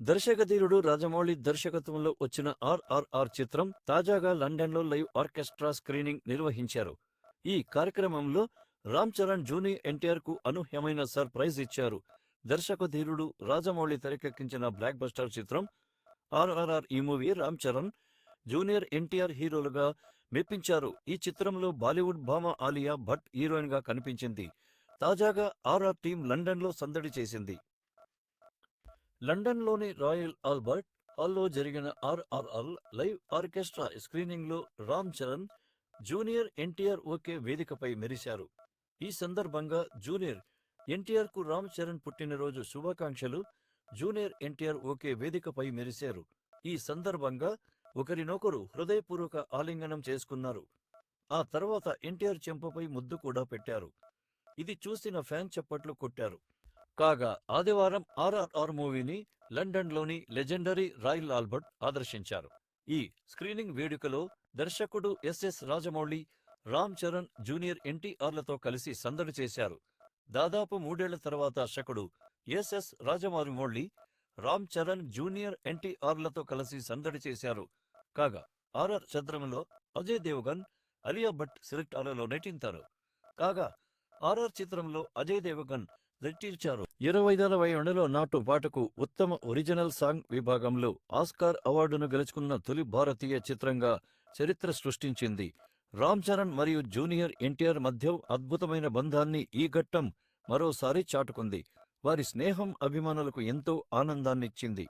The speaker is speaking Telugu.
దర్శకధీరుడు రాజమౌళి దర్శకత్వంలో వచ్చిన ఆర్ఆర్ఆర్ చిత్రం తాజాగా లండన్లో లైవ్ ఆర్కెస్ట్రా స్క్రీనింగ్ నిర్వహించారు. ఈ కార్యక్రమంలో రామ్ చరణ్ జూనియర్ ఎన్టీఆర్కు అనూహ్యమైన సర్ప్రైజ్ ఇచ్చారు. దర్శకధీరుడు రాజమౌళి తెరకెక్కించిన బ్లాక్ బస్టర్ చిత్రం ఆర్ఆర్ఆర్ ఈ మూవీ రామ్ చరణ్ జూనియర్ ఎన్టీఆర్ హీరోలుగా మెప్పించారు. ఈ చిత్రంలో బాలీవుడ్ భామ ఆలియా భట్ హీరోయిన్గా కనిపించింది. తాజాగా ఆర్ఆర్ టీం లండన్లో సందడి చేసింది. లండన్లోని రాయల్ ఆల్బర్ట్ హాల్లో జరిగిన ఆర్ఆర్ఆర్ లైవ్ ఆర్కెస్ట్రా స్క్రీనింగ్లో రామ్ చరణ్ జూనియర్ ఎన్టీఆర్ ఓకే వేదికపై మెరిశారు. ఈ సందర్భంగా జూనియర్ ఎన్టీఆర్కు రామ్ చరణ్ పుట్టినరోజు శుభాకాంక్షలు. జూనియర్ ఎన్టీఆర్ ఓకే వేదికపై మెరిశారు. ఈ సందర్భంగా ఒకరినొకరు హృదయపూర్వక ఆలింగనం చేసుకున్నారు. ఆ తర్వాత ఎన్టీఆర్ చెంపపై ముద్దు కూడా పెట్టారు. ఇది చూసిన ఫ్యాన్ చప్పట్లు కొట్టారు. కాగా ఆదివారం ఆర్ఆర్ఆర్ మూవీని లండన్లోని లెజెండరీ రాయల్ ఆల్బర్ట్ ఆదర్శించారు. ఈ స్క్రీనింగ్ వేడుకలో దర్శకుడు ఎస్ఎస్ రాజమౌళి రామ్ చరణ్ జూనియర్ ఎన్టీఆర్లతో కలిసి సందడి చేశారు. దాదాపు మూడేళ్ళ తర్వాత దర్శకుడు ఎస్ఎస్ రాజమౌళి రామ్ చరణ్ జూనియర్ ఎన్టీఆర్లతో కలిసి సందడి చేశారు. కాగా ఆర్ఆర్ చిత్రంలో అజయ్ దేవగన్ అలియా భట్ సిరిక్టాలలో నటించారు కాగా ఆర్ఆర్ చిత్రంలో అజయ్ దేవగన్ నటించారు ఇరవై నలభై ఏళ్ళలో నాటు పాటకు ఉత్తమ ఒరిజినల్ సాంగ్ విభాగంలో ఆస్కార్ అవార్డును గెలుచుకున్న తొలి భారతీయ చిత్రంగా చరిత్ర సృష్టించింది. రామ్ చరణ్ మరియు జూనియర్ ఎన్టీఆర్ మధ్య అద్భుతమైన బంధాన్ని ఈ ఘట్టం మరోసారి చాటుకుంది. వారి స్నేహం అభిమానులకు ఎంతో ఆనందాన్నిచ్చింది.